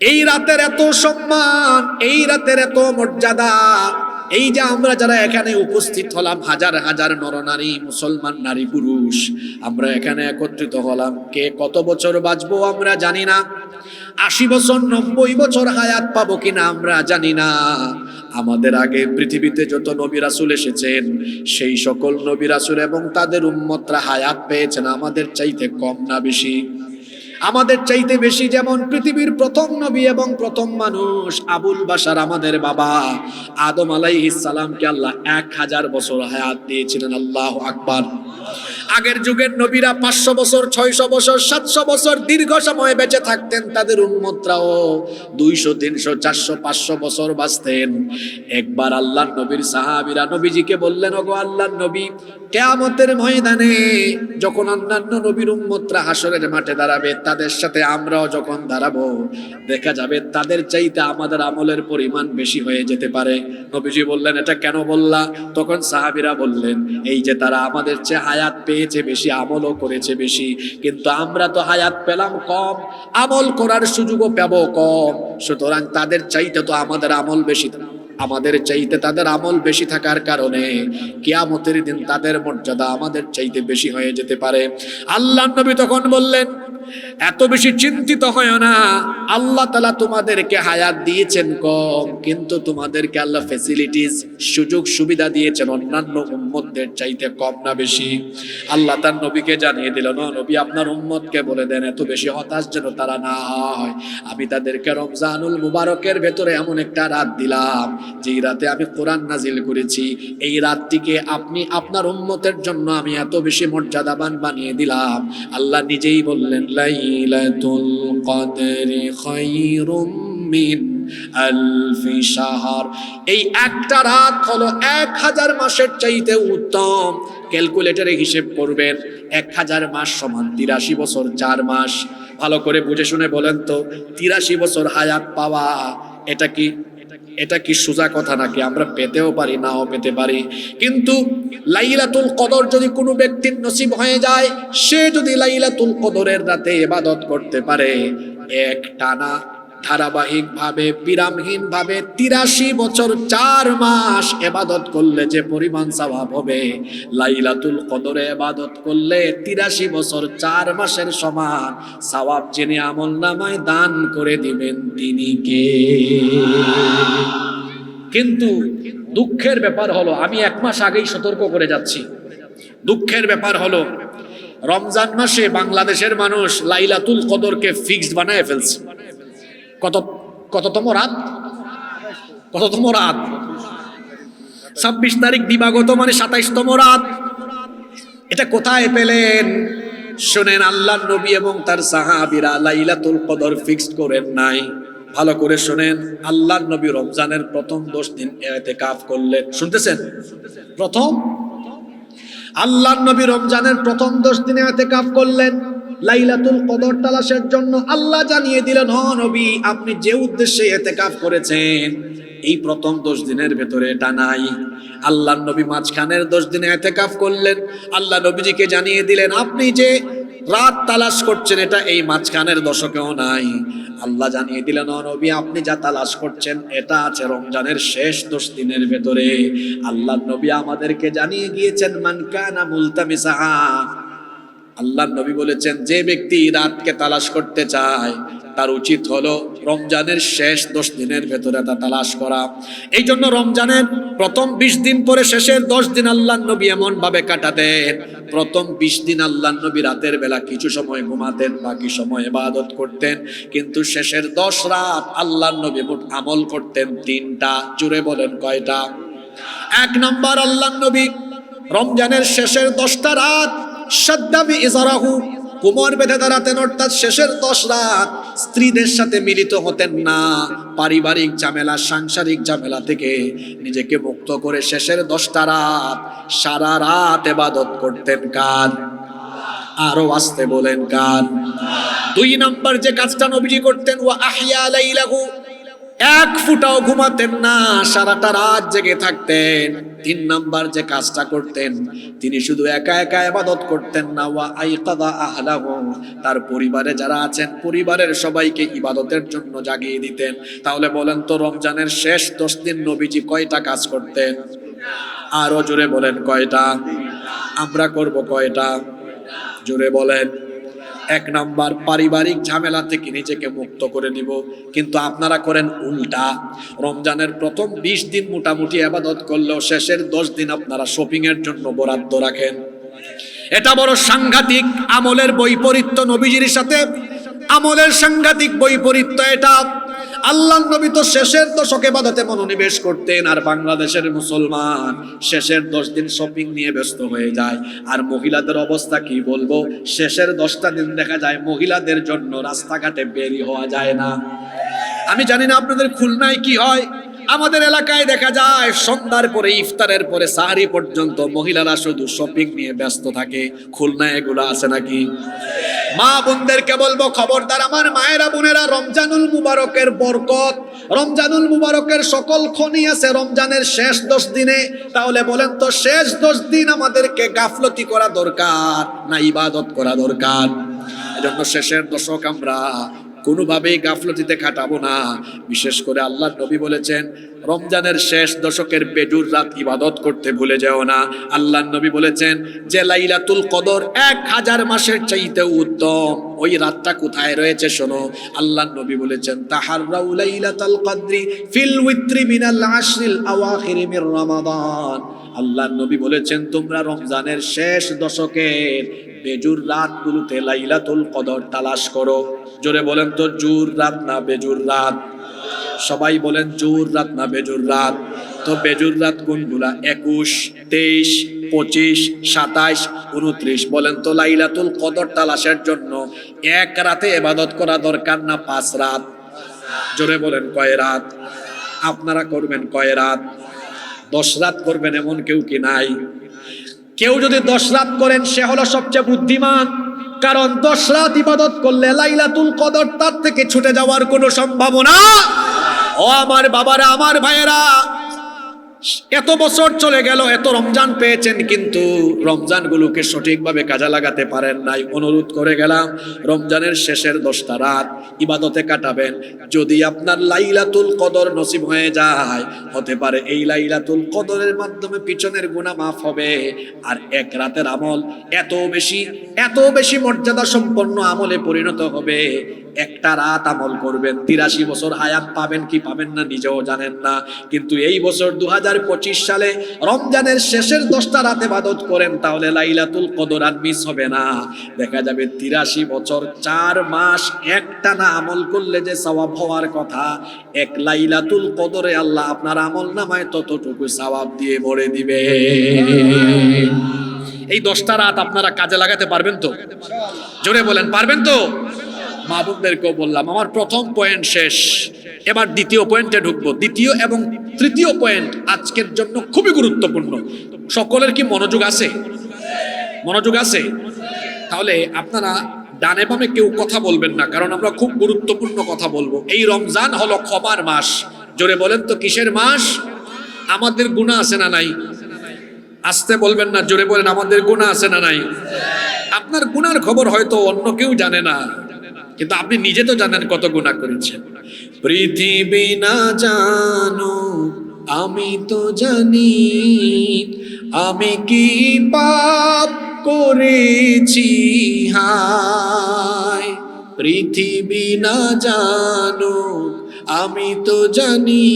এই রাতের এত সম্মান, এই রাতের এত মর্যাদা, এই যে আমরা যারা এখানে উপস্থিত হলাম, হাজার হাজার নরনারী, মুসলমান নারী, পুরুষ, আমরা এখানে একত্রিত হলাম। কে কত বছর বাঁচবো আমরা জানি না। আশি বছর, নব্বই বছর হায়াত পাবো কিনা আমরা জানি না। আমাদের আগে পৃথিবীতে যত নবী রাসূল এসেছেন, সেই সকল নবী রাসূল এবং তাদের উম্মতরা হায়াত পেয়েছেন। আমাদের চাইতে কম না বেশি। আমাদের চাইতে বেশি যেমন পৃথিবীর প্রথম নবী এবং প্রথম মানুষ আবুল বাসার আমাদের বাবা আদম আলাইহিস সালামকে আল্লাহ এক হাজার বছর হায়াত দিয়েছিলেন। আল্লাহ আকবার। আগের যুগের নবীরা পাঁচশো বছর, ছয়শো বছর, সাতশো বছর দীর্ঘ সময় বেঁচে থাকতেন, তাদের উন্মতরাও দুইশো, তিনশো, চারশো, পাঁচশো বছর বাঁচতেন। একবার আল্লাহ নবীর সাহাবিরা নবীজিকে বললেন, ওগো আল্লাহ নবী, কেয়ামতের ময়দানে যখন অন্যান্য নবীর উম্মতরা হাসরের মাঠে দাঁড়াবে, তাদের সাথে আমরাও যখন দাঁড়াবো, দেখা যাবে তাদের চাইতে আমাদের আমলের পরিমাণ বেশি হয়ে যেতে পারে। নবীজি বললেন, এটা কেন বললা? তখন সাহাবিরা বললেন, এই যে তারা আমাদের চেয়ে হায়াত পেয়েছে বেশি, আমলও করেছে বেশি। কিন্তু আমরা তো হায়াত পেলাম কম, আমল করার সুযোগও পাবো কম। সুতরাং তাদের চাইতে তো আমাদের আমল বেশি। আমাদের চাইতে তাদের আমল বেশি থাকার কারণে কিয়ামতের দিন তাদের মর্যাদা আমাদের চাইতে বেশি হয়ে যেতে পারে। আল্লাহ নবী তখন বললেন, এত বেশি চিন্তিত হয় না। আল্লাহ তালা তোমাদেরকে হায়াত দিয়েছেন কম, কিন্তু তোমাদেরকে আল্লাহ ফেসিলিটিস সুযোগ সুবিধা দিয়েছেন অন্যান্য উম্মতদের চাইতে কম না বেশি। আল্লাহ তার নবীকে জানিয়ে দিল না নবী, আপনার উম্মতকে বলে দেন, এত বেশি হতাশ যেন তারা না হয়। আমি তাদেরকে রমজানুল মুবারকের ভেতরে এমন একটা রাত দিলাম যেই রাতে আমি কোরআন নাজিল করেছি, এই রাতটিকে আপনি আপনার উম্মতের জন্য আমি এত বেশি মর্যাদাবান বানিয়ে দিলাম। আল্লাহ নিজেই বললেন এই একটা রাত হলো এক হাজার মাসের চাইতে উত্তম। ক্যালকুলেটরে হিসেব করবেন, এক হাজার মাস সমান তিরাশি বছর, চার মাস। ভালো করে বুঝে শুনে বলেন তো, তিরাশি বছর হায়াত পাওয়া, এটা কি এটা কি সোজা কথা নাকি? আমরা পেতেও পারি, নাও পেতে পারি। কিন্তু লাইলাতুল কদর যদি কোনো ব্যক্তির নসিব হয়ে যায়, সে যদি লাইলাতুল কদরের রাতে ইবাদত করতে পারে, এক টানা ধারাবাহিক ভাবে বিরামহীন ভাবে তিরাশি বছর চার মাস এবাদত করলে যে পরিমাণ স্বভাব হবে। লাইলাতুল কদরে এবাদত করলে তিরাশি বছর চার মাসের সমান সওয়াব যিনি আমল নামায় দান করে দিবেন তিনি কে? কিন্তু দুঃখের ব্যাপার হলো, আমি এক মাস আগেই সতর্ক করে যাচ্ছি। দুঃখের ব্যাপার হলো, রমজান মাসে বাংলাদেশের মানুষ লাইলাতুল কদরকে ফিক্সড বানায় ফেলছে। কত, কততম রাত? কততম রাত? ছাব্বিশ তারিখ দিবাগত মানে সাতাইশতম রাত। এটা কোথায় পেলেন? শোনেন আল্লাহ নবী এবং তার সাহাবিরা লাইলাতুল কদর ফিক্সড করেন নাই। ভালো করে শোনেন আল্লাহ নবী রমজানের প্রথম দশ দিন এতে কাফ করলেন। শুনতেছেন? প্রথম? আল্লাহ নবী রমজানের প্রথম দশ দিনে এতে কাফ করলেন। লাইলাতুল কদর তালাশের জন্য আল্লাহ জানিয়ে দিলেন, হ নবী, আপনি যে উদ্দেশ্যে এতেকাফ করেছেন, এই প্রথম দশ দিনের ভেতরে এটা নাই। আল্লাহ নবী মাঝখানের দশ দিনে এতেকাফ করলেন। আল্লাহ নবীজিকে জানিয়ে দিলেন, আপনি যে রাত তালাশ করছেন, এটা এই মাঝখানের দশকেও নাই। আল্লাহ জানিয়ে দিলেন নবী, আপনি যা তালাশ করছেন, এটা আছে রমজানের শেষ দশ দিনের ভেতরে। আল্লাহ নবী আমাদেরকে জানিয়ে গিয়েছেন মান কানা মুলতামিসাহা। আল্লাহ নবী বলেছেন, যে ব্যক্তি রাতকে তালাশ করতে চায়, তার উচিত হলো রমজানের শেষ দশ দিনের ভেতরে তা তালাশ করা। এই জন্য রমজানের প্রথম বিশ দিন পরে শেষের দশ দিন আল্লাহ নবী এমন ভাবে কাটাতেন। প্রথম বিশ দিন আল্লাহ নবী রাতের বেলা কিছু সময় ঘুমাতেন, বাকি সময় ইবাদত করতেন। কিন্তু শেষের দশ রাত আল্লাহ নবী মোট আমল করতেন তিনটা জুড়ে বলেন কয়টা? এক নম্বর, আল্লাহ নবী রমজানের শেষের দশটা রাত সাদ্দাবি ইজারাহু, কোমর বেঁধে দাঁড়াতেন, অর্থাৎ শেষের দশ রাত স্ত্রীদের সাথে মিলিত হতেন না। পারিবারিক ঝামেলা, সাংসারিক ঝামেলা থেকে নিজেকে মুক্ত করে শেষের দশটা রাত সারা রাত এবাদত করতেন। কার? আরও আসতে বলেন, কার? দুই নম্বর যে কাজটা নবীজি করতেন ও আহিয়া লাইলাহু এক ফুটাও ঘুমাতেন না, সারাটা রাত জেগে থাকতেন। তিন নাম্বার যে কাজটা করতেন, তিনি শুধু একা একা ইবাদত করতেন না, ওয়া আইকাদা আহলাহু, তার পরিবারে যারা আছেন, পরিবারের সবাইকে ইবাদতের জন্য জাগিয়ে দিতেন। তাহলে বলেন তো, রমজানের শেষ দশ দিন নবীজি কয়টা কাজ করতেন? আরও জোরে বলেন কয়টা? আমরা করব কয়টা? জোরে বলেন। এক নাম্বার পারিবারিক ঝামেলা থেকে নিজেকে মুক্ত করে নিব। কিন্তু আপনারা করেন উল্টা। রমজানের প্রথম বিশ দিন মোটামুটি আবাদত করলেও শেষের দশ দিন আপনারা শপিং এর জন্য বরাদ্দ রাখেন। এটা বড় সাংঘাতিক আমলের বৈপরীত্য নবীজির সাথে। আমলের সাংঘাতিক বৈপরীত্য এটা। আল্লাহ নবী তো শেষের দশকে বাদাতে মনোনিবেশ করতেন, আর বাংলাদেশের মুসলমান শেষের দশ দিন শপিং নিয়ে ব্যস্ত হয়ে যায়। আর মহিলাদের অবস্থা কি বলব? শেষের দশটা দিন দেখা যায় মহিলাদের জন্য রাস্তাঘাটে বেরি হওয়া যায় না। আমি জানি না আপনাদের খুলনায় কি হয় আমাদের এলাকায় দেখা যায়, সন্ধ্যার পরে, ইফতারের পরে সাহারি পর্যন্ত মহিলারা শুধু শপিং নিয়ে ব্যস্ত থাকে। খুলনায় এগুলো আছে নাকি? মা বোনদেরকে বলব, খবরদার, আমার মায়েরা, বোনেরা, রমজানুল মুবারকের বরকত। রমজানুল মুবারকের সকল খনি আছে রমজানের শেষ দশ দিনে। তাহলে বলেন তো, শেষ দশ দিন আমাদেরকে গাফলতি করা দরকার না ইবাদত করা দরকার? এজন্য শেষের দশক আমরা কোনোভাবেই গাফলতিতে খাটাবো না। বিশেষ করে আল্লাহ নবী বলেছেন, রমজানের শেষ দশকের বেজুর রাত ইবাদত করতে ভুলে যেও না। আল্লাহ নবী বলেছেন যে, লাইলাতুল কদর এক হাজার মাসের চাইতে উত্তম। ওই রাতটা কোথায় রয়েছে শোনো। আল্লাহ নবী বলেছেন তাহার লাইলাতুল কদরি ফিল উইত্রি মিনাল আশরিল আওয়াখির মির রমাদান। আল্লাহ নবী বলেছেন, তোমরা রমজানের শেষ দশকের বেজুর রাতগুলোতে লাইলাতুল কদর তালাশ করো। জোরে বলেন তো, জুর রাত না বেজুর রাত? সবাই বলেন, জোর রাত না বেজুর রাত? তো বেজুর রাত কোনগুলা? একুশ, তেইশ, পঁচিশ, সাতাইশ, উনত্রিশ। বলেন তো, লাইলাতুল কদর তালাশের জন্য এক রাতে এবাদত করা দরকার না পাঁচ রাত? জোরে বলেন, কয় রাত? আপনারা করবেন, কয় রাত? দশ রাত করবেন এমন কেউ কি নাই? কেউ যদি দশ রাত করেন, সে হলো সবচেয়ে বুদ্ধিমান। কারণ দশ রাত ইবাদত করলে লাইলাতুল কদর তার থেকে ছুটে যাওয়ার কোনো সম্ভাবনা ও আমার বাবারা, আমার ভাইয়েরা এত বছর চলে গেল, এত রমজান পেয়েছেন, কিন্তু রমজানগুলোকে সঠিকভাবে কাজে লাগাতে পারেন নাই। অনুরোধ করে গেলাম, রমজানের শেষের দশটা রাত ইবাদতে কাটাবেন। যদি আপনার লাইলাতুল কদর নসিব হয়ে যায়, হতে পারে এই লাইলাতুল কদরের মাধ্যমে পিছনের গুণা মাফ হবে। আর এক রাতের আমল এত বেশি এত বেশি মর্যাদা সম্পন্ন আমলে পরিণত হবে। একটা রাত আমল করবেন। তিরাশি বছর হায়াত পাবেন কি পাবেন না নিজেও জানেন না। কিন্তু এই বছর দু হাজার পঁচিশ সালে রমজানের শেষের দশটা রাতে বাদত করেন, তাহলে লাইলাতুল কদর আর মিস হবে না। দেখা যাবে তিরাশি বছর চার মাস একটা না আমল করলে যে সওয়াব হওয়ার কথা, এক লাইলাতুল কদরে আল্লাহ আপনার আমল নামায় ততটুকু সওয়াব দিয়ে ভরে দিবে। এই দশটা রাত আপনারা কাজে লাগাতে পারবেন তো? জোরে বলেন, পারবেন তো? মা বোনদেরকেও বললাম, আমার প্রথম পয়েন্ট শেষ, এবার দ্বিতীয় পয়েন্টে ঢুকবো। দ্বিতীয় এবং তৃতীয় পয়েন্ট আজকের জন্য খুবই গুরুত্বপূর্ণ। সকলের কি মনোযোগ আছে? মনোযোগ আছে? তাহলে আপনারা ডানে বামে কেউ কথা বলবেন না, কারণ আমরা খুব গুরুত্বপূর্ণ কথা বলব। এই রমজান হলো ক্ষমার মাস। জোরে বলেন তো, কিসের মাস? আমাদের গুণা আছে না নাই? আসতে বলবেন না, জোরে বলেন, আমাদের গুণা আছে না নাই? আপনার গুনার খবর হয়তো অন্য কেউ জানে না। কিন্তু আপনি নিজে তো জানেন কত গুণা করেছেন। পৃথিবী না জানো, আমি তো জানি, আমি কি পাপ করেছি হায় পৃথিবী না জানো, আমি তো জানি,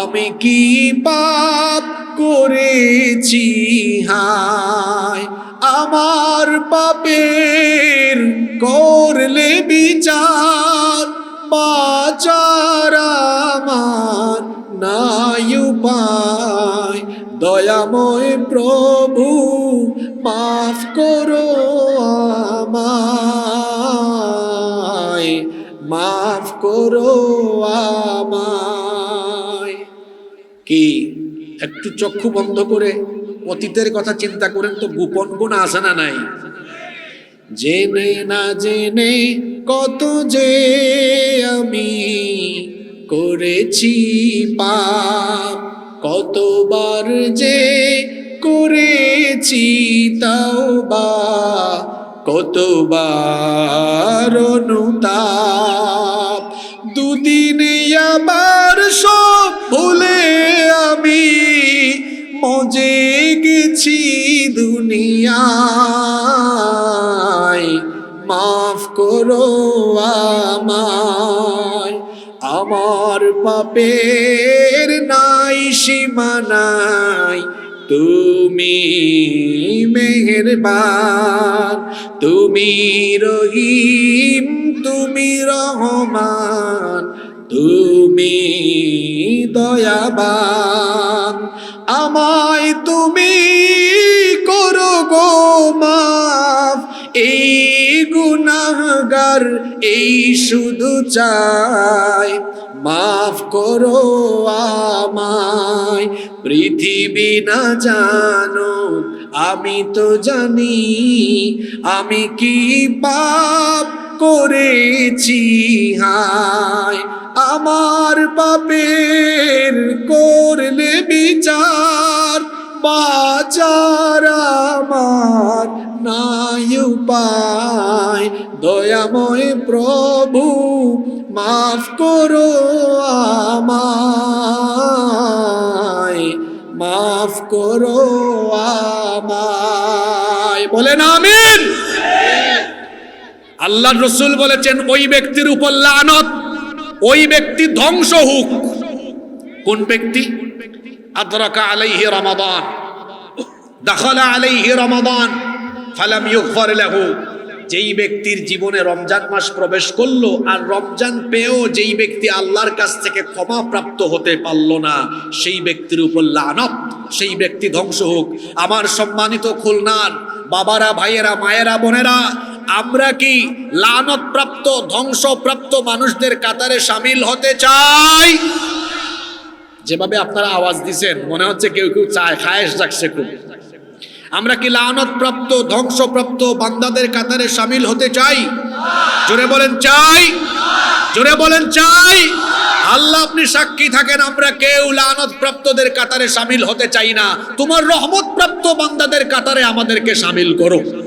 আমি কি পাপ করেছি হায় আমার পাপের করলে বিচার বাচার আমার নাই উপায়। দয়াময় প্রভু, মাফ করো আমায়, মাফ করো আমায়। কি? একটু চক্ষু বন্ধ করে অতীতের কথা চিন্তা করেন তো গোপন গুণ আসে না নাই? জেনে না জেনে কত যে আমি করেছি পাপ, কতবার যে করেছি তাওবা, কতবার অনুতাপ। মজে গেছি দুনিয়ায়। মাফ করো আমায়। আমার পাপের নাই সীমানাই তুমি মেহেরবান, তুমি রহিম, তুমি রহমান, তুমি দয়াবান। গুনাহগার এই শুধু চাই। মাফ করো আমায়, পৃথিবী না জানো, আমি তো জানি, আমি কি পাপ করেছি, হায়। আমার পাপের করলে বিচার বাজার আমার নাই উপায় দয়াময় প্রভু, মাফ করো আমায়। মাফ করো আমায়। বলেন আমিন। আল্লাহ রসুল বলেছেন, ওই ব্যক্তির উপর লানত, ওই ব্যক্তি ধ্বংস হোক। কোন ব্যক্তি? আদরাকা আলাইহি রমাদান। দাখালা আলাইহি রমাদান। ফালাম ইউগফার লাহু। যেই ব্যক্তির জীবনে রমজান মাস প্রবেশ করল, আর রমজান পেয়েও যেই ব্যক্তি আল্লাহর কাছ থেকে ক্ষমা প্রাপ্ত হতে পারল না, সেই ব্যক্তির উপর লানত, সেই ব্যক্তি ধ্বংস হোক। আমার সম্মানিত খুলনার বাবারা, ভাইয়েরা, মায়েরা, বোনেরা, আমরা কি লানত প্রাপ্ত ধ্বংসপ্রাপ্ত মানুষদের কাতারে সামিল হতে চাই? যেভাবে আপনারা আওয়াজ দিছেন, মনে হচ্ছে কেউ কেউ চায়, খায়েশ যাচ্ছে খুব আমরা কি লানত প্রাপ্ত ধ্বংসপ্রাপ্ত বান্দাদের কাতারে সামিল হতে চাই? জোরে বলেন চাই। জোরে বলেন চাই। আল্লাহ আপনি সাক্ষী থাকেন, আমরা কেউ লানত প্রাপ্তদের কাতারে সামিল হতে চাই না। তোমার রহমত প্রাপ্ত বান্দাদের কাতারে আমাদেরকে সামিল করো।